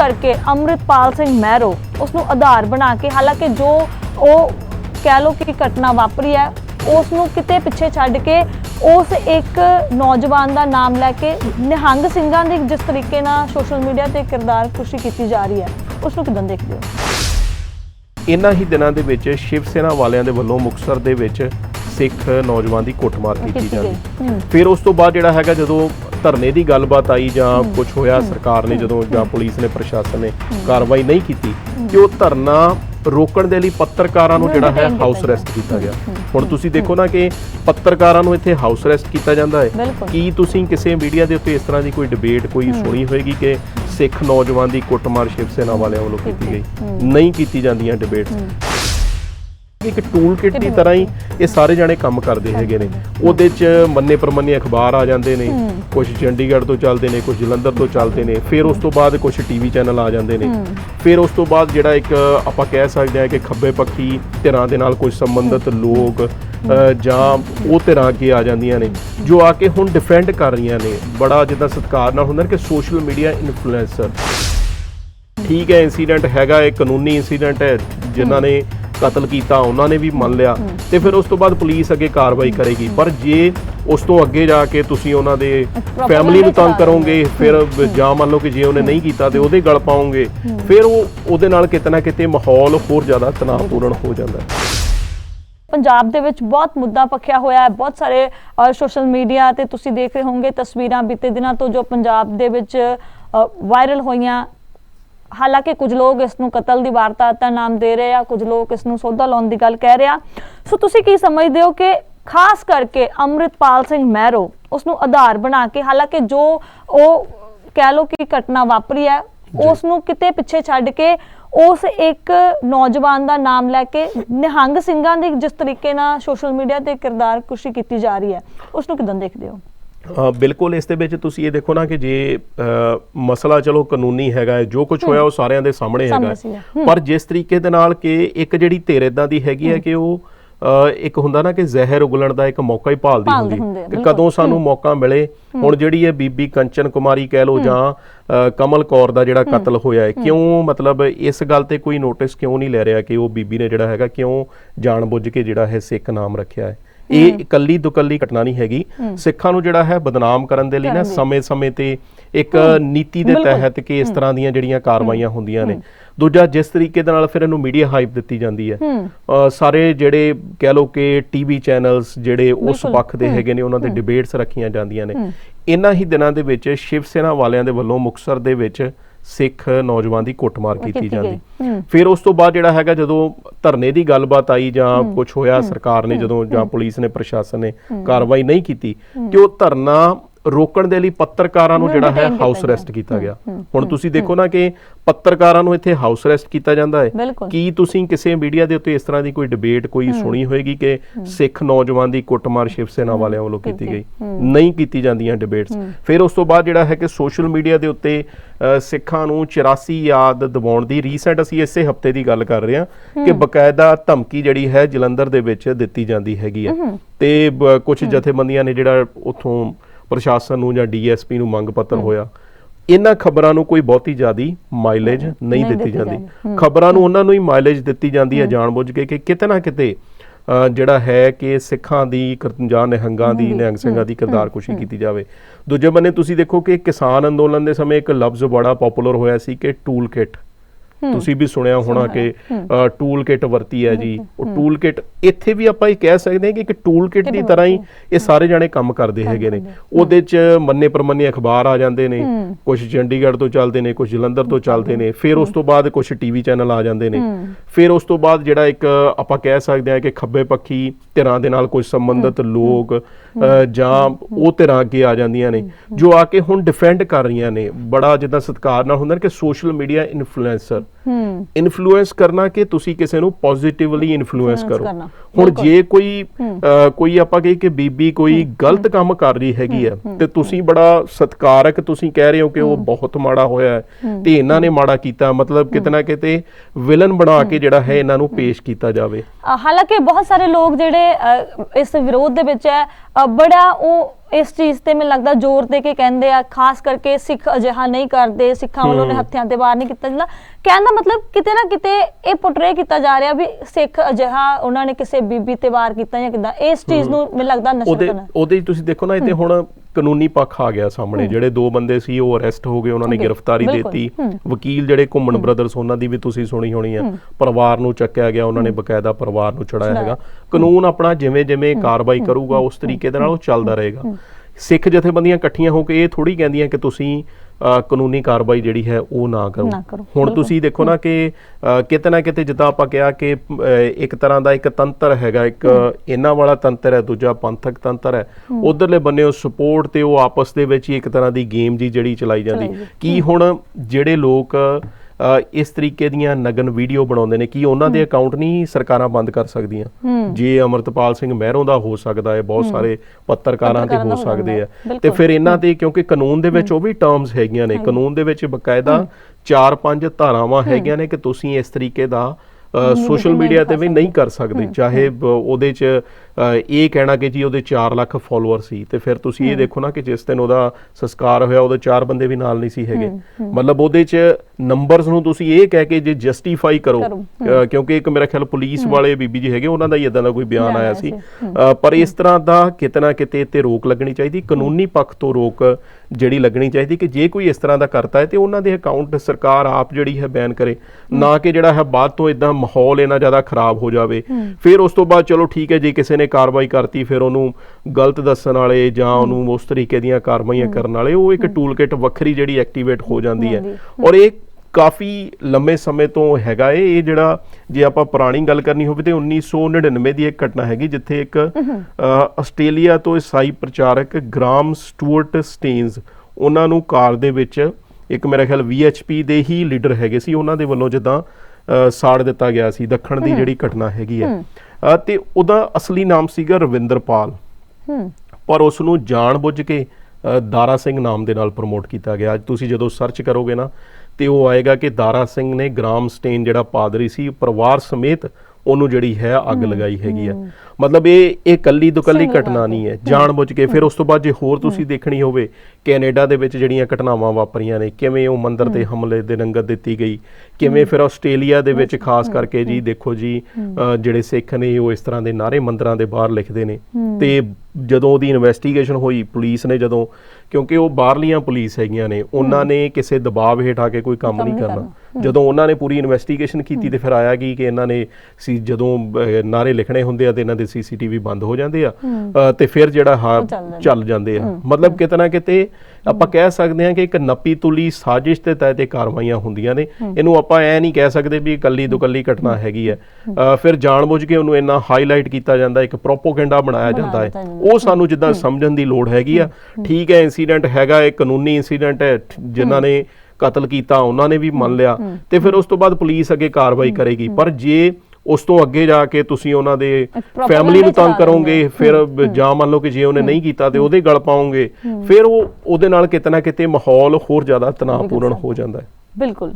ਕਰਕੇ ਅੰਮ੍ਰਿਤਪਾਲ ਸਿੰਘ ਮਹਿਰੋ ਉਸ ਨੂੰ ਆਧਾਰ ਬਣਾ ਕੇ ਹਾਲਾਂਕਿ ਜੋ ਉਹ ਕਹਿ ਲੋ ਕਿ ਘਟਨਾ ਵਾਪਰੀ ਹੈ ਉਸ ਨੂੰ ਕਿਤੇ ਪਿੱਛੇ ਛੱਡ ਕੇ ਉਸ ਇੱਕ ਨੌਜਵਾਨ ਦਾ ਨਾਮ ਲੈ ਕੇ ਨਿਹੰਗ ਸਿੰਘਾਂ ਦੀ ਜਿਸ ਤਰੀਕੇ ਨਾਲ ਸੋਸ਼ਲ ਮੀਡੀਆ ਤੇ ਕਿਰਦਾਰ ਖੁਸ਼ੀ ਕੀਤੀ ਜਾ ਰਹੀ ਹੈ ਉਸ ਨੂੰ ਕਿਦਾਂ ਦੇਖਦੇ ਹੋ? ਇਨ੍ਹਾਂ ਹੀ ਦਿਨਾਂ ਦੇ ਵਿੱਚ ਸ਼ਿਵ ਸੈਨਾ ਵਾਲਿਆਂ ਦੇ ਵੱਲੋਂ ਮੁਕਤਸਰ ਦੇ ਵਿੱਚ ਸਿੱਖ ਨੌਜਵਾਨ ਦੀ ਕੁੱਟਮਾਰ ਕੀਤੀ ਜਾਂਦੀ ਫਿਰ ਉਸ ਤੋਂ ਬਾਅਦ ਜਿਹੜਾ ਹੈਗਾ ਜਦੋਂ ਧਰਨੇ ਦੀ ਗੱਲਬਾਤ ਆਈ ਜਾਂ ਕੁਝ ਹੋਇਆ ਸਰਕਾਰ ਨੇ ਜਦੋਂ ਜਾਂ ਪੁਲਿਸ ਨੇ ਪ੍ਰਸ਼ਾਸਨ ਨੇ ਕਾਰਵਾਈ ਨਹੀਂ ਕੀਤੀ ਕਿ ਉਹ ਧਰਨਾ ਰੋਕਣ ਦੇ ਲਈ ਪੱਤਰਕਾਰਾਂ ਨੂੰ ਜਿਹੜਾ ਹੈ ਹਾਊਸ ਅਰੈਸਟ ਕੀਤਾ ਗਿਆ। ਹੁਣ ਤੁਸੀਂ ਦੇਖੋ ਨਾ ਕਿ ਪੱਤਰਕਾਰਾਂ ਨੂੰ ਇੱਥੇ ਹਾਊਸ ਅਰੈਸਟ ਕੀਤਾ ਜਾਂਦਾ ਹੈ। ਕੀ ਤੁਸੀਂ ਕਿਸੇ ਮੀਡੀਆ ਦੇ ਉੱਤੇ ਇਸ ਤਰ੍ਹਾਂ ਦੀ ਕੋਈ ਡਿਬੇਟ ਕੋਈ ਸੁਣੀ ਹੋਏਗੀ ਕਿ ਸਿੱਖ ਨੌਜਵਾਨ ਦੀ ਕੁੱਟਮਾਰ ਸ਼ਿਵ ਸੈਨਾ ਵਾਲਿਆਂ ਵੱਲੋਂ ਕੀਤੀ ਗਈ? ਨਹੀਂ ਕੀਤੀ ਜਾਂਦੀਆਂ ਡਿਬੇਟਸ ਇੱਕ ਟੂਲ ਕਿਟ ਦੀ ਤਰ੍ਹਾਂ ਹੀ ਇਹ ਸਾਰੇ ਜਾਣੇ ਕੰਮ ਕਰਦੇ ਹੈਗੇ ਨੇ। ਉਹਦੇ 'ਚ ਮੰਨੇ ਪ੍ਰਮੰਨੇ ਅਖਬਾਰ ਆ ਜਾਂਦੇ ਨੇ ਕੁਝ ਚੰਡੀਗੜ੍ਹ ਤੋਂ ਚੱਲਦੇ ਨੇ ਕੁਝ ਜਲੰਧਰ ਤੋਂ ਚੱਲਦੇ ਨੇ ਫਿਰ ਉਸ ਤੋਂ ਬਾਅਦ ਕੁਝ ਟੀਵੀ ਚੈਨਲ ਆ ਜਾਂਦੇ ਨੇ। ਫਿਰ ਉਸ ਤੋਂ ਬਾਅਦ ਜਿਹੜਾ ਇੱਕ ਆਪਾਂ ਕਹਿ ਸਕਦੇ ਹਾਂ ਕਿ ਖੱਬੇ ਪੱਖੀ ਧਿਰਾਂ ਦੇ ਨਾਲ ਕੋਈ ਸੰਬੰਧਿਤ ਲੋਕ ਜਾਂ ਉਹ ਧਿਰਾਂ ਅੱਗੇ ਆ ਜਾਂਦੀਆਂ ਨੇ ਜੋ ਆ ਕੇ ਹੁਣ ਡਿਫੈਂਡ ਕਰ ਰਹੀਆਂ ਨੇ। ਬੜਾ ਜਿੱਦਾਂ ਸਤਿਕਾਰ ਨਾਲ ਹੁੰਦਾ ਕਿ ਸੋਸ਼ਲ ਮੀਡੀਆ ਇਨਫਲੂਐਂਸਰ ਠੀਕ ਹੈ ਇਨਸੀਡੈਂਟ ਹੈਗਾ ਇਹ ਕਾਨੂੰਨੀ ਇਨਸੀਡੈਂਟ ਹੈ ਜਿਨ੍ਹਾਂ ਨੇ ਕਤਲ ਕੀਤਾ ਉਹਨਾਂ ਨੇ ਵੀ ਮੰਨ ਲਿਆ ਤੇ ਫਿਰ ਉਸ ਤੋਂ ਬਾਅਦ ਪੁਲਿਸ ਅੱਗੇ ਕਾਰਵਾਈ ਕਰੇਗੀ। ਪਰ ਜੇ ਉਸ ਤੋਂ ਅੱਗੇ ਜਾ ਕੇ ਤੁਸੀਂ ਉਹਨਾਂ ਦੇ ਫੈਮਿਲੀ ਨੂੰ ਤੰਗ ਕਰੋਗੇ ਫਿਰ ਜਾਂ ਮੰਨ ਲਓ ਕਿ ਜੇ ਉਹਨੇ ਨਹੀਂ ਕੀਤਾ ਤੇ ਉਹਦੇ ਗਲ ਪਾਓਗੇ ਫਿਰ ਉਹ ਉਹਦੇ ਨਾਲ ਕਿਤੇ ਨਾ ਕਿਤੇ ਮਾਹੌਲ ਹੋਰ ਜ਼ਿਆਦਾ ਤਣਾਅਪੂਰਨ ਹੋ ਜਾਂਦਾ ਹੈ। ਪੰਜਾਬ ਦੇ ਵਿੱਚ ਬਹੁਤ ਮੁੱਦਾ ਪੱਖਿਆ ਹੋਇਆ ਹੈ ਬਹੁਤ ਸਾਰੇ ਸੋਸ਼ਲ ਮੀਡੀਆ ਤੇ ਤੁਸੀਂ ਦੇਖ ਰਹੇ ਹੋਵੋਗੇ ਤਸਵੀਰਾਂ ਬੀਤੇ ਦਿਨਾਂ ਤੋਂ ਜੋ ਪੰਜਾਬ ਦੇ ਵਿੱਚ ਵਾਇਰਲ ਹੋਈਆਂ ਹਾਲਾਂਕਿ ਕੁਝ ਲੋਕ ਇਸ ਨੂੰ ਕਤਲ ਦੀ ਵਾਰਦਾਤ ਦਾ ਨਾਮ ਦੇ ਰਹੇ ਆ ਕੁਝ ਲੋਕ ਇਸ ਨੂੰ ਸੌਦਾ ਲਾਉਣ ਦੀ ਗੱਲ ਕਹਿ ਰਹੇ ਆ। ਸੋ ਤੁਸੀਂ ਕੀ ਸਮਝਦੇ ਹੋ ਕਿ ਖਾਸ ਕਰਕੇ ਅੰਮ੍ਰਿਤਪਾਲ ਸਿੰਘ ਮਹਿਰੋ ਉਸ ਨੂੰ ਆਧਾਰ ਬਣਾ ਕੇ ਹਾਲਾਂਕਿ ਜੋ ਉਹ ਕਹਿ ਲੋ ਕਿ ਘਟਨਾ ਵਾਪਰੀ ਹੈ ਉਸ ਨੂੰ ਕਿਤੇ ਪਿੱਛੇ ਛੱਡ ਕੇ ਉਸ ਇੱਕ ਨੌਜਵਾਨ ਦਾ ਨਾਮ ਲੈ ਕੇ ਨਿਹੰਗ ਸਿੰਘਾਂ ਦੀ ਜਿਸ ਤਰੀਕੇ ਨਾਲ ਸੋਸ਼ਲ ਮੀਡੀਆ ਤੇ ਕਿਰਦਾਰ ਖੁਸ਼ੀ ਕੀਤੀ ਜਾ ਰਹੀ ਹੈ ਉਸ ਨੂੰ ਕਿਦਾਂ ਦੇਖਦੇ ਹੋ? ਬਿਲਕੁਲ ਇਸ ਦੇ ਵਿੱਚ ਤੁਸੀਂ ਇਹ ਦੇਖੋ ਨਾ ਕਿ ਜੇ ਮਸਲਾ ਚਲੋ ਕਾਨੂੰਨੀ ਹੈਗਾ ਹੈ ਜੋ ਕੁਝ ਹੋਇਆ ਉਹ ਸਾਰਿਆਂ ਦੇ ਸਾਹਮਣੇ ਹੈਗਾ। ਪਰ ਜਿਸ ਤਰੀਕੇ ਦੇ ਨਾਲ ਕਿ ਇੱਕ ਜਿਹੜੀ ਧਿਰ ਇਦਾਂ ਦੀ ਹੈਗੀ ਹੈ ਕਿ ਉਹ ਇੱਕ ਹੁੰਦਾ ਨਾ ਕਿ ਜ਼ਹਿਰ ਉਗਲਣ ਦਾ ਇੱਕ ਮੌਕਾ ਹੀ ਭਾਲਦੀ ਹੁੰਦੀ ਕਿ। ਕਦੋਂ ਸਾਨੂੰ ਮੌਕਾ ਮਿਲੇ ਹੁਣ ਜਿਹੜੀ ਇਹ ਬੀਬੀ ਕੰਚਨ ਕੁਮਾਰੀ ਕਹਿ ਲੋ ਜਾਂ ਕਮਲ ਕੌਰ ਦਾ ਜਿਹੜਾ ਕਤਲ ਹੋਇਆ ਹੈ। ਕਿਉਂ ਮਤਲਬ ਇਸ ਗੱਲ ਤੇ ਕੋਈ ਨੋਟਿਸ ਕਿਉਂ ਨਹੀਂ ਲੈ ਰਿਹਾ ਕਿ ਉਹ ਬੀਬੀ ਨੇ ਜਿਹੜਾ ਹੈਗਾ ਕਿਉਂ ਜਾਣਬੁੱਝ ਕੇ ਜਿਹੜਾ ਹੈ ਸਿੱਖ ਨਾਮ ਰੱਖਿਆ ਹੈ? ਇਹ ਇਕੱਲੀ ਦੁਕੱਲੀ ਘਟਨਾ ਨਹੀਂ ਹੈਗੀ। ਸਿੱਖਾਂ ਨੂੰ ਜਿਹੜਾ ਹੈ ਬਦਨਾਮ ਕਰਨ ਦੇ ਲਈ ਨਾ। ਸਮੇਂ-ਸਮੇਂ ਤੇ ਇੱਕ ਨੀਤੀ ਦੇ। ਤਹਿਤ ਕਿ ਇਸ ਤਰ੍ਹਾਂ ਦੀਆਂ ਜਿਹੜੀਆਂ ਕਾਰਵਾਈਆਂ ਹੁੰਦੀਆਂ ਨੇ। ਦੂਜਾ ਜਿਸ ਤਰੀਕੇ ਦੇ ਨਾਲ ਫਿਰ ਇਹਨੂੰ ਮੀਡੀਆ ਹਾਈਪ ਦਿੱਤੀ ਜਾਂਦੀ ਹੈ। ਸਾਰੇ ਜਿਹੜੇ ਕਹਿ ਲੋ ਕਿ ਟੀਵੀ ਚੈਨਲਸ ਜਿਹੜੇ ਉਸ। ਪੱਖ ਦੇ ਹੈਗੇ ਨੇ ਉਹਨਾਂ ਦੇ ਡਿਬੇਟਸ ਰੱਖੀਆਂ ਜਾਂਦੀਆਂ ਨੇ। ਇਨ੍ਹਾਂ ਹੀ ਦਿਨਾਂ ਦੇ ਵਿੱਚ ਸ਼ਿਵ ਸੈਨਾ ਵਾਲਿਆਂ ਦੇ ਵੱਲੋਂ ਮੁਕਤਸਰ ਦੇ ਵਿੱਚ ਸਿੱਖ ਨੌਜਵਾਨ ਦੀ ਕੁੱਟਮਾਰ ਕੀਤੀ ਜਾਂਦੀ। ਫਿਰ ਉਸ ਤੋਂ ਬਾਅਦ ਜਿਹੜਾ ਹੈਗਾ ਜਦੋਂ ਧਰਨੇ ਦੀ ਗੱਲਬਾਤ ਆਈ ਜਾਂ ਕੁਝ ਹੋਇਆ ਸਰਕਾਰ ਨੇ ਜਦੋਂ ਜਾਂ ਪੁਲਿਸ ਨੇ ਪ੍ਰਸ਼ਾਸਨ ਨੇ ਕਾਰਵਾਈ ਨਹੀਂ ਕੀਤੀ ਕਿ ਉਹ ਧਰਨਾ ਰੋਕਣ ਦੇ ਲਈ ਪੱਤਰਕਾਰਾਂ ਨੂੰ ਜਿਹੜਾ ਹੈ ਹਾਊਸ। ਅਰੈਸਟ ਕੀਤਾ ਗਿਆ। ਹੁਣ ਤੁਸੀਂ ਦੇਖੋ ਨਾ ਕਿ ਪੱਤਰਕਾਰਾਂ ਨੂੰ ਇੱਥੇ ਹਾਊਸ ਅਰੈਸਟ ਕੀਤਾ ਜਾਂਦਾ ਹੈ। ਕੀ ਤੁਸੀਂ ਕਿਸੇ ਮੀਡੀਆ ਦੇ ਉੱਤੇ ਇਸ ਤਰ੍ਹਾਂ ਦੀ ਕੋਈ ਡਿਬੇਟ ਕੋਈ ਸੁਣੀ ਹੋਏਗੀ ਕਿ ਸਿੱਖ ਨੌਜਵਾਨ ਦੀ ਕੁੱਟਮਾਰ ਸ਼ਿਵ ਸੈਨਾ ਵਾਲਿਆਂ ਵੱਲੋਂ ਕੀਤੀ। ਗਈ। ਨਹੀਂ ਕੀਤੀ ਜਾਂਦੀਆਂ ਡਿਬੇਟਸ ਫਿਰ ਉਸ ਤੋਂ ਬਾਅਦ ਜਿਹੜਾ ਹੈ ਕਿ ਸੋਸ਼ਲ ਮੀਡੀਆ ਦੇ ਉੱਤੇ ਸਿੱਖਾਂ ਨੂੰ 84 ਯਾਦ ਦਿਵਾਉਣ ਦੀ ਰੀਸੈਂਟ ਅਸੀਂ ਇਸੇ ਹਫ਼ਤੇ ਦੀ ਗੱਲ ਕਰ ਰਹੇ ਹਾਂ ਕਿ ਬਕਾਇਦਾ ਧਮਕੀ ਜਿਹੜੀ ਹੈ ਜਲੰਧਰ ਦੇ ਵਿੱਚ ਦਿੱਤੀ ਜਾਂਦੀ ਹੈਗੀ ਹੈ। ਤੇ ਕੁਝ ਜਥੇਬੰਦੀਆਂ ਨੇ ਜਿਹੜਾ ਉਥੋਂ ਪ੍ਰਸ਼ਾਸਨ ਨੂੰ ਜਾਂ ਡੀਐਸਪੀ ਨੂੰ ਮੰਗ ਪੱਤਰ ਹੋਇਆ ਇਹਨਾਂ ਖਬਰਾਂ ਨੂੰ ਕੋਈ ਬਹੁਤੀ ਜ਼ਿਆਦੀ ਮਾਈਲੇਜ ਨਹੀਂ ਦਿੱਤੀ ਜਾਂਦੀ। ਖਬਰਾਂ ਨੂੰ ਉਹਨਾਂ ਨੂੰ ਹੀ ਮਾਈਲੇਜ ਦਿੱਤੀ ਜਾਂਦੀ ਹੈ ਜਾਣਬੁੱਝ ਕੇ ਕਿ ਕਿਤੇ ਨਾ ਕਿਤੇ ਜਿਹੜਾ ਹੈ ਕਿ ਸਿੱਖਾਂ ਦੀ ਜਾਂ ਨਿਹੰਗਾਂ ਦੀ ਨਿਹੰਗ ਸਿੰਘਾਂ ਦੀ ਕਿਰਦਾਰ ਕੁਸ਼ੀ ਕੀਤੀ ਜਾਵੇ। ਦੂਜੇ ਬੰਨੇ ਤੁਸੀਂ ਦੇਖੋ ਕਿ ਕਿਸਾਨ ਅੰਦੋਲਨ ਦੇ ਸਮੇਂ ਇੱਕ ਲਫ਼ਜ਼ ਬੜਾ ਪਪੂਲਰ ਹੋਇਆ ਸੀ ਕਿ ਟੂਲ ਕਿਟ ਤੁਸੀਂ ਵੀ ਸੁਣਿਆ ਹੋਣਾ ਕਿ ਟੂਲ ਕਿਟ ਵਰਤੀ ਹੈ ਜੀ। ਉਹ ਟੂਲ ਕਿਟ ਇੱਥੇ ਵੀ ਆਪਾਂ ਇਹ ਕਹਿ ਸਕਦੇ ਹਾਂ ਕਿ ਇੱਕ ਟੂਲ ਕਿਟ ਦੀ ਤਰ੍ਹਾਂ ਹੀ ਇਹ ਸਾਰੇ ਜਾਣੇ ਕੰਮ ਕਰਦੇ ਹੈਗੇ ਨੇ। ਉਹਦੇ 'ਚ ਮੰਨੇ ਪ੍ਰਮੰਨੇ ਅਖਬਾਰ ਆ ਜਾਂਦੇ ਨੇ ਕੁਝ ਚੰਡੀਗੜ੍ਹ ਤੋਂ ਚੱਲਦੇ ਨੇ ਕੁਝ ਜਲੰਧਰ ਤੋਂ ਚੱਲਦੇ ਨੇ। ਫਿਰ ਉਸ ਤੋਂ ਬਾਅਦ ਕੁਝ ਟੀਵੀ ਚੈਨਲ ਆ ਜਾਂਦੇ ਨੇ। ਫਿਰ ਉਸ ਤੋਂ ਬਾਅਦ ਜਿਹੜਾ ਇੱਕ ਆਪਾਂ ਕਹਿ ਸਕਦੇ ਹਾਂ ਕਿ ਖੱਬੇ ਪੱਖੀ ਧਿਰਾਂ ਦੇ ਨਾਲ ਕੋਈ ਸੰਬੰਧਿਤ ਲੋਕ ਜਾਂ ਉਹ ਧਿਰਾਂ ਅੱਗੇ ਆ ਜਾਂਦੀਆਂ ਨੇ ਜੋ ਆ ਕੇ ਹੁਣ ਡਿਫੈਂਡ ਕਰ ਰਹੀਆਂ ਨੇ। ਬੜਾ ਜਿੱਦਾਂ ਸਤਿਕਾਰ ਨਾਲ ਹੁੰਦਾ ਕਿ ਸੋਸ਼ਲ ਮੀਡੀਆ ਇਨਫਲੂਐਂਸਰ ਹੂੰ। ਇਨਫਲੂਐਂਸ ਕਰਨਾ ਕਿ ਤੁਸੀਂ ਕਿਸੇ ਨੂੰ ਪੋਜ਼ਿਟਿਵਲੀ ਇਨਫਲੂਐਂਸ ਕਰੋ। ਹੁਣ। ਜੇ ਕੋਈ ਕੋਈ ਆਪਾਂ ਕਹੇ ਕਿ ਬੀਬੀ ਕੋਈ ਗਲਤ ਕੰਮ ਕਰ ਰਹੀ ਹੈਗੀ ਹੈ ਤੇ ਤੁਸੀਂ ਬੜਾ ਸਤਿਕਾਰਕ ਤੁਸੀਂ ਕਹਿ ਰਹੇ ਹੋ ਕਿ ਉਹ ਬਹੁਤ ਮਾੜਾ ਹੋਇਆ ਤੇ ਇਹਨਾਂ ਨੇ ਮਾੜਾ ਕੀਤਾ ਮਤਲਬ ਕਿਤੇ ਨਾ ਕਿਤੇ ਵਿਲਨ ਬਣਾ ਕੇ ਜਿਹੜਾ ਹੈ ਇਹਨਾਂ ਨੂੰ ਪੇਸ਼ ਕੀਤਾ ਜਾਵੇ। ਹਾਲਾਂਕਿ ਬਹੁਤ ਸਾਰੇ ਲੋਕ ਜਿਹੜੇ ਇਸ ਵਿਰੋਧ ਦੇ ਵਿੱਚ ਹੈ ਬੜਾ ਉਹ ਇਸ ਚੀਜ਼ ਤੇ ਮੈਨੂੰ ਲੱਗਦਾ ਜ਼ੋਰ ਦੇ ਕੇ ਕਹਿੰਦੇ ਆ ਖਾਸ ਕਰਕੇ ਸਿੱਖ ਅਜਿਹਾ ਨਹੀਂ ਕਰਦੇ ਸਿੱਖਾਂ ਵੱਲੋਂ ਨੇ। ਹੱਥਿਆਂ ਤੇ ਵਾਰ ਨਹੀਂ ਕੀਤਾ ਜਾਂਦਾ। ਕਹਿਣ ਦਾ ਮਤਲਬ ਕਿਤੇ ਨਾ ਕਿਤੇ ਇਹ ਪੋਰਟਰੇ ਕੀਤਾ ਜਾ ਰਿਹਾ ਵੀ ਸਿੱਖ ਅਜਿਹਾ ਉਹਨਾਂ ਨੇ ਕਿਸੇ ਬੀਬੀ ਤੇ ਵਾਰ ਕੀਤਾ ਜਾਂ ਕਿਦਾਂ। ਇਸ ਚੀਜ਼ ਨੂੰ ਮੈਨੂੰ ਲੱਗਦਾ ਨਸ਼ਰ ਉਹਦੇ ਕਰਨਾ। ਉਹਦੇ ਤੁਸੀਂ ਦੇਖੋ ਨਾ ਇੱਥੇ ਹੁਣ ਕਾਨੂੰਨੀ ਪੱਖ ਆ ਗਿਆ ਸਾਹਮਣੇ। ਜਿਹੜੇ ਦੋ ਬੰਦੇ ਸੀ ਉਹ ਅਰੈਸਟ ਹੋ ਗਏ ਉਹਨਾਂ ਨੇ ਗ੍ਰਿਫਤਾਰੀ ਦਿੱਤੀ। ਵਕੀਲ ਜਿਹੜੇ ਘੁੰਮਣ ਬ੍ਰਦਰਸ ਉਹਨਾਂ ਦੀ ਵੀ ਤੁਸੀਂ ਸੁਣੀ ਹੋਣੀ ਆ। ਪਰਿਵਾਰ ਨੂੰ ਚੱਕਿਆ ਗਿਆ ਉਹਨਾਂ ਨੇ ਬਕਾਇਦਾ ਪਰਿਵਾਰ ਨੂੰ ਚੜਾਇਆ। ਹੈਗਾ। ਕਾਨੂੰਨ ਆਪਣਾ ਜਿਵੇਂ ਜਿਵੇਂ ਕਾਰਵਾਈ ਕਰੂਗਾ ਉਸ ਤਰੀਕੇ ਦੇ ਨਾਲ ਉਹ ਚੱਲਦਾ ਰਹੇਗਾ। ਸਿੱਖ ਜਥੇਬੰਦੀਆਂ ਇਕੱਠੀਆਂ ਹੋ ਕੇ ਇਹ ਥੋੜੀ ਕਹਿੰਦੀਆਂ ਕਿ ਤੁਸੀਂ ਕਾਨੂੰਨੀ ਕਾਰਵਾਈ ਜਿਹੜੀ ਹੈ ਉਹ ਨਾ ਕਰੋ। ਹੁਣ। ਤੁਸੀਂ ਦੇਖੋ ਨਾ ਕਿ ਕਿਤੇ ਨਾ ਕਿਤੇ ਜਿੱਦਾਂ ਆਪਾਂ ਕਿਹਾ ਕਿ ਇੱਕ ਤਰ੍ਹਾਂ ਦਾ ਇੱਕ ਤੰਤਰ ਹੈਗਾ ਇੱਕ ਇਹਨਾਂ ਵਾਲਾ ਤੰਤਰ ਹੈ ਦੂਜਾ ਪੰਥਕ ਤੰਤਰ ਹੈ। ਉਧਰਲੇ ਬੰਨੇ ਉਹ ਸਪੋਰਟ ਤੇ ਉਹ ਆਪਸ ਦੇ ਵਿੱਚ ਹੀ ਇੱਕ ਤਰ੍ਹਾਂ ਦੀ ਗੇਮ ਜੀ ਜਿਹੜੀ ਚਲਾਈ ਜਾਂਦੀ। ਕੀ ਹੁਣ ਜਿਹੜੇ ਲੋਕ ਇਸ ਤਰੀਕੇ ਦੀਆਂ ਨਗਨ ਵੀਡੀਓ ਬਣਾਉਂਦੇ ਨੇ ਕੀ ਉਹਨਾਂ ਦੇ ਅਕਾਊਂਟ ਨਹੀਂ ਸਰਕਾਰਾਂ ਬੰਦ ਕਰ ਸਕਦੀਆਂ। ਜੇ ਅਮਰਤਪਾਲ ਸਿੰਘ ਮਹਿਰੋਂ ਦਾ ਹੋ ਸਕਦਾ ਹੈ ਬਹੁਤ ਸਾਰੇ ਪੱਤਰਕਾਰਾਂ ਤੇ ਹੋ ਸਕਦੇ ਆ। ਤੇ। ਫਿਰ ਇਹਨਾਂ ਤੇ ਕਿਉਂਕਿ ਕਾਨੂੰਨ ਦੇ ਵਿੱਚ ਉਹ ਵੀ ਟਰਮਸ ਹੈਗੀਆਂ ਨੇ ਕਾਨੂੰਨ ਦੇ ਵਿੱਚ ਬਕਾਇਦਾ 4-5 ਧਾਰਾਵਾਂ ਹੈਗੀਆਂ ਨੇ ਕਿ ਤੁਸੀਂ ਇਸ ਤਰੀਕੇ ਦਾ ਸੋਸ਼ਲ ਮੀਡੀਆ ਤੇ ਵੀ ਨਹੀਂ ਕਰ ਸਕਦੇ ਚਾਹੇ ਉਹਦੇ ਚ ਇਹ ਕਹਿਣਾ ਕਿ ਜੀ ਉਹਦੇ 4 ਲੱਖ ਫਾਲੋਅਰ ਸੀ ਤੇ ਫਿਰ ਤੁਸੀਂ ਇਹ ਦੇਖੋ ਨਾ ਕਿ ਜਿਸ ਦਿਨ ਉਹਦਾ ਸੰਸਕਾਰ ਹੋਇਆ ਉਹਦੇ ਚਾਰ ਬੰਦੇ ਵੀ ਨਾਲ ਨਹੀਂ ਸੀ ਹੈਗੇ। ਮਤਲਬ ਉਹਦੇ ਚ ਨੰਬਰਸ ਨੂੰ ਤੁਸੀਂ ਇਹ ਕਹਿ ਕੇ ਜੇ ਜਸਟੀਫਾਈ ਕਰੋ ਕਿਉਂਕਿ ਇੱਕ ਮੇਰਾ ਖਿਆਲ ਪੁਲਿਸ ਵਾਲੇ ਬੀਬੀ ਜੀ ਹੈਗੇ ਉਹਨਾਂ ਦਾ ਹੀ ਇਦਾਂ ਦਾ ਕੋਈ ਬਿਆਨ ਆਇਆ ਸੀ। ਪਰ ਇਸ ਤਰ੍ਹਾਂ ਦਾ ਕਿਤੇ ਨਾ ਕਿਤੇ ਤੇ ਰੋਕ ਲੱਗਣੀ ਚਾਹੀਦੀ ਕਾਨੂੰਨੀ ਪੱਖ ਤੋਂ ਰੋਕ ਜਿਹੜੀ ਲੱਗਣੀ ਚਾਹੀਦੀ ਕਿ ਜੇ ਕੋਈ ਇਸ ਤਰ੍ਹਾਂ ਦਾ ਕਰਤਾ ਹੈ ਤੇ ਉਹਨਾਂ ਦੇ ਅਕਾਊਂਟ ਸਰਕਾਰ ਆਪ ਜਿਹੜੀ ਹੈ ਬੈਨ ਕਰੇ। ਨਾ ਕਿ ਜਿਹੜਾ ਹੈ ਬਾਅਦ ਤੋਂ ਇਦਾਂ ਮਾਹੌਲ ਇਹਨਾਂ ਜ਼ਿਆਦਾ ਖਰਾਬ ਹੋ ਜਾਵੇ। ਫਿਰ ਉਸ ਤੋਂ ਬਾਅਦ ਚਲੋ ਠੀਕ ਹੈ ਜੇ ਕਿਸੇ ਨੇ ਕਾਰਵਾਈ ਕਰਤੀ ਫਿਰ ਉਹਨੂੰ ਗਲਤ ਦੱਸਣ ਵਾਲੇ ਜਾਂ ਉਹਨੂੰ ਉਸ ਤਰੀਕੇ ਦੀਆਂ ਕਾਰਵਾਈਆਂ ਕਰਨ ਵਾਲੇ ਉਹ ਇੱਕ ਟੂਲ ਕਿਟ ਵੱਖਰੀ ਜਿਹੜੀ ਐਕਟੀਵੇਟ ਹੋ ਜਾਂਦੀ ਹੈ। ਔਰ ਇਹ ਕਾਫੀ ਲੰਮੇ ਸਮੇਂ ਤੋਂ ਹੈਗਾ ਇਹ ਇਹ ਜਿਹੜਾ ਜੇ ਆਪਾਂ ਪੁਰਾਣੀ ਗੱਲ ਕਰਨੀ ਹੋਵੇ ਤੇ 1999 ਦੀ ਇੱਕ ਘਟਨਾ ਹੈਗੀ ਜਿੱਥੇ ਇੱਕ ਆਸਟ੍ਰੇਲੀਆ ਤੋਂ ਈਸਾਈ ਪ੍ਰਚਾਰਕ ਗ੍ਰਾਮ ਸਟੂਅਰਟ ਸਟੇਨਸ ਉਹਨਾਂ ਨੂੰ ਕਾਰ ਦੇ ਵਿੱਚ ਇੱਕ ਮੇਰਾ ਖਿਆਲ VHP ਦੇ ਹੀ ਲੀਡਰ ਹੈਗੇ ਸੀ ਉਹਨਾਂ ਦੇ ਵੱਲੋਂ ਜਿੱਦਾਂ ਸਾੜ ਦਿੱਤਾ ਗਿਆ ਸੀ ਦੱਖਣ ਦੀ ਜਿਹੜੀ ਘਟਨਾ ਹੈਗੀ ਹੈ। ਤੇ ਉਹਦਾ ਅਸਲੀ ਨਾਮ ਸੀਗਾ ਰਵਿੰਦਰਪਾਲ। ਪਰ ਉਸ ਨੂੰ ਜਾਣਬੁੱਝ ਕੇ ਦਾਰਾ ਸਿੰਘ ਨਾਮ ਦੇ ਨਾਲ ਪ੍ਰਮੋਟ ਕੀਤਾ ਗਿਆ। ਅੱਜ ਤੁਸੀਂ ਜਦੋਂ ਸਰਚ ਕਰੋਗੇ ਨਾ ਤੇ ਉਹ ਆਏਗਾ ਕਿ ਦਾਰਾ ਸਿੰਘ ਨੇ ਗ੍ਰਾਮ ਸਟੇਨ ਜਿਹੜਾ ਪਾਦਰੀ ਸੀ ਪਰਿਵਾਰ ਸਮੇਤ ਉਹਨੂੰ ਜਿਹੜੀ ਹੈ ਅੱਗ ਲਗਾਈ ਹੈਗੀ ਆ। ਮਤਲਬ ਇਹ ਇਹ ਕੱਲੀ ਦੁਕੱਲੀ ਘਟਨਾ ਨਹੀਂ ਹੈ। ਜਾਣਬੁੱਝ ਕੇ ਫਿਰ ਉਸ ਤੋਂ ਬਾਅਦ ਜੇ ਹੋਰ ਤੁਸੀਂ ਦੇਖਣੀ ਹੋਵੇ ਕੈਨੇਡਾ ਦੇ ਵਿੱਚ ਜਿਹੜੀਆਂ ਘਟਨਾਵਾਂ ਵਾਪਰੀਆਂ ਨੇ ਕਿਵੇਂ ਉਹ ਮੰਦਿਰ ਤੇ ਹਮਲੇ ਦੇ ਰੰਗਤ ਦਿੱਤੀ ਗਈ ਕਿਵੇਂ ਫਿਰ ਆਸਟ੍ਰੇਲੀਆ ਦੇ ਵਿੱਚ ਖਾਸ ਕਰਕੇ ਜੀ ਦੇਖੋ ਜੀ ਜਿਹੜੇ ਸਿੱਖ ਨੇ ਉਹ ਇਸ ਤਰ੍ਹਾਂ ਦੇ ਨਾਰੇ ਮੰਦਿਰਾਂ ਦੇ ਬਾਹਰ ਲਿਖਦੇ ਨੇ। ਤੇ ਜਦੋਂ ਉਹਦੀ ਇਨਵੈਸਟੀਗੇਸ਼ਨ ਹੋਈ ਪੁਲਿਸ ਨੇ ਜਦੋਂ ਕਿਉਂਕਿ ਉਹ ਬਾਹਰਲੀਆਂ ਪੁਲਿਸ ਹੈਗੀਆਂ ਨੇ ਉਹਨਾਂ ਨੇ ਕਿਸੇ ਦਬਾਅ ਹੇਠ ਆ ਕੇ ਕੋਈ ਕੰਮ ਨਹੀਂ ਕਰਨਾ। ਜਦੋਂ ਉਹਨਾਂ ਨੇ ਪੂਰੀ ਇਨਵੈਸਟੀਗੇਸ਼ਨ ਕੀਤੀ ਤੇ ਫਿਰ ਆਇਆ ਕੀ ਕਿ ਇਹਨਾਂ ਨੇ ਸੀ ਜਦੋਂ ਨਾਰੇ ਲਿਖਣੇ ਹੁੰਦੇ ਆ ਤੇ ਇਹਨਾਂ ਦੇ ਸੀਸੀਟੀਵੀ ਬੰਦ ਹੋ ਜਾਂਦੇ ਆ ਤੇ ਫਿਰ ਜਿਹੜਾ ਹਾ ਚੱਲ ਜਾਂਦੇ। ਆ। ਮਤਲਬ ਕਿਤੇ ਨਾ ਕਿਤੇ ਆਪਾਂ ਕਹਿ ਸਕਦੇ ਹਾਂ ਕਿ ਇੱਕ ਨੱਪੀ ਤੁਲੀ ਸਾਜ਼ਿਸ਼ ਦੇ ਤਹਿਤ ਇਹ ਕਾਰਵਾਈਆਂ ਹੁੰਦੀਆਂ ਨੇ। ਇਹਨੂੰ ਆਪਾਂ ਐ ਨਹੀਂ ਕਹਿ ਸਕਦੇ ਵੀ ਇਕੱਲੀ ਦੁਕੱਲੀ ਘਟਨਾ ਹੈਗੀ ਹੈ। ਫਿਰ ਜਾਣਬੁੱਝ ਕੇ ਉਹਨੂੰ ਇੰਨਾ ਹਾਈਲਾਈਟ ਕੀਤਾ ਜਾਂਦਾ ਇੱਕ ਪ੍ਰੋਪੋਗੈਂਡਾ ਬਣਾਇਆ ਜਾਂਦਾ ਹੈ। ਉਹ ਸਾਨੂੰ ਜਿੱਦਾਂ ਸਮਝਣ ਦੀ ਲੋੜ ਹੈਗੀ ਆ। ਠੀਕ ਹੈ ਇਨਸੀਡੈਂਟ ਹੈਗਾ ਇਹ ਕਾਨੂੰਨੀ ਇਨਸੀਡੈਂਟ ਹੈ ਜਿਨ੍ਹਾਂ ਨੇ ਕਤਲ ਕੀਤਾ ਉਹਨਾਂ ਨੇ ਵੀ ਮੰਨ ਲਿਆ। ਤੇ ਫਿਰ ਉਸ ਤੋਂ ਬਾਅਦ ਪੁਲਿਸ ਅੱਗੇ ਕਾਰਵਾਈ ਕਰੇਗੀ। ਪਰ ਜੇ ਉਸ ਤੋਂ ਅੱਗੇ ਜਾ ਕੇ ਤੁਸੀਂ ਉਹਨਾਂ ਦੇ ਫੈਮਿਲੀ ਨੂੰ ਤੰਗ ਕਰੋਗੇ ਫਿਰ ਜਾਂ ਮੰਨ ਲਓ ਕਿ ਜੇ ਉਹਨੇ ਨਹੀਂ ਕੀਤਾ ਤੇ ਉਹਦੇ ਗਲ ਪਾਓਗੇ ਫਿਰ ਉਹ ਉਹਦੇ ਨਾਲ ਕਿਤੇ ਨਾ ਕਿਤੇ ਮਾਹੌਲ ਹੋਰ ਜ਼ਿਆਦਾ ਤਣਾਅਪੂਰਨ ਹੋ ਜਾਂਦਾ ਹੈ। ਬਿਲਕੁਲ।